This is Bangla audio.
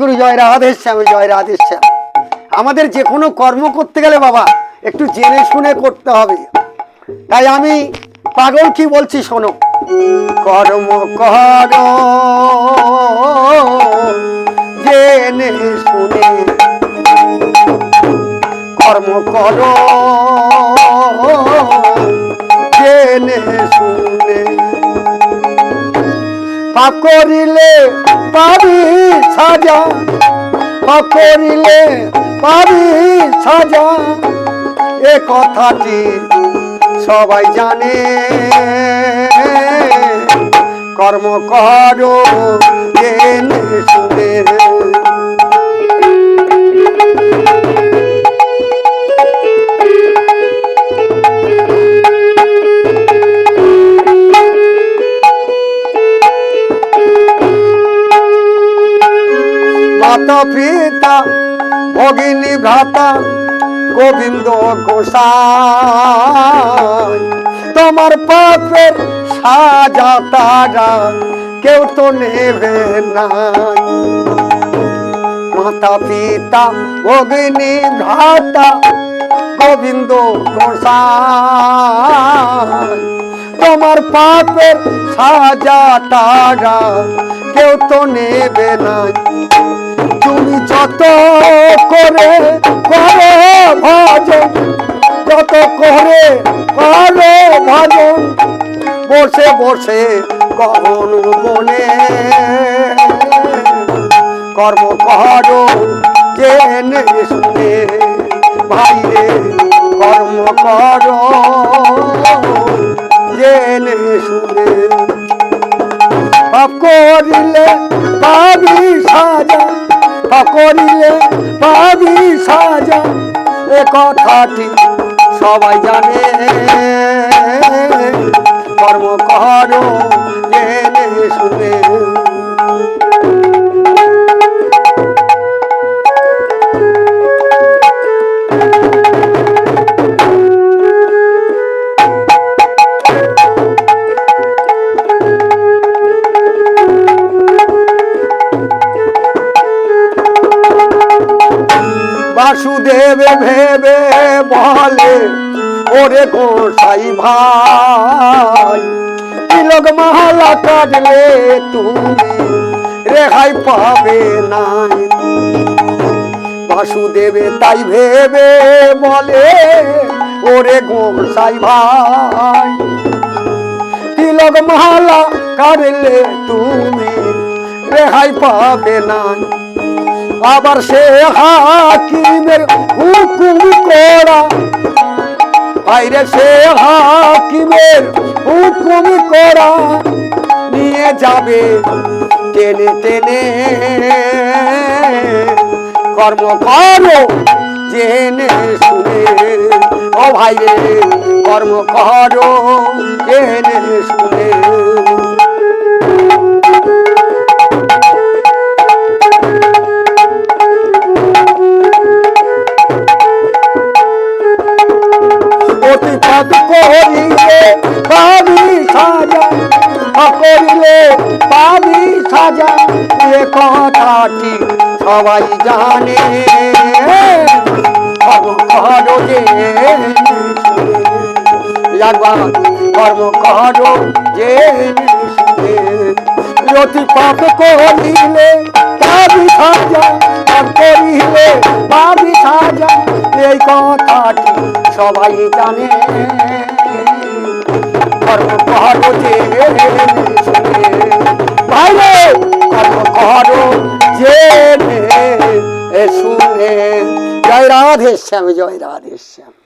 গুরু জয় রাধে শ্যাম, জয় রাধে শ্যাম। আমাদের যে কোনো কর্ম করতে গেলে বাবা, একটু জেনে শুনে করতে হবে। তাই আমি পাগল কি বলছি শোনো। কর্ম কর, জেনে শুনে। কর্ম কর, জেনে শুনে। পাপ করিলে পাবি সাজা পাপ করিলে পাবি সাজা। এ কথাটি সবাই জানে। কর্ম করো শুনে মাতা পিতা, ভগিনী ভ্রাতা, গোবিন্দ গোসাই। তোমার পাপের সাজা তারা কেউ তো নেবে না মাতা পিতা, ভগিনী ভ্রাতা, গোবিন্দ গোসাই। তোমার পাপের সাজা তারা কেউ তো নেবে না যত করে করো ভজন যত করে করো ভজন বসে বসে কখন বনে কর্ম করো, জেনে শুনে ভাইরে, কর্ম করো, জেনে শুনে। পাপ করিলে পাবি সাজা করিলে পাবি সাজা এ কথাটি সবাই জানে। কর্ম করো শুনে বাসুদেব ভেবে বলে, ওরে গোসাই ভাই, তিলক মহলা কাটলে তুমি রেহাই পাবে নাই। বাসুদেবে তাই ভেবে বলে, ওরে গোসাই ভাই, তিলক মহলা কাটলে তুমি রেহাই পাবে নাই। আবার সে হাকিমের হুকুম করা। বাইরে সে হাকিমের হুকুম করা। নিয়ে যাবে টেনে টেনে। কর্ম করো, জেনে শুনে। ও ভাইরে, কর্ম করো, জেনে শুনে। অতিপাত করিলে পাবি সাজা করিলে পাবি সাজা এ কথাটি সবাই জানে কর্ম করো যে একবার কর্ম করো যে অতি পাপ করিলে পাবি সাজা আর করিলে পাবি সাজা এই কথাটি সবাই জানে। জয় রাধে শ্যাম জয় রাধে শ্যাম।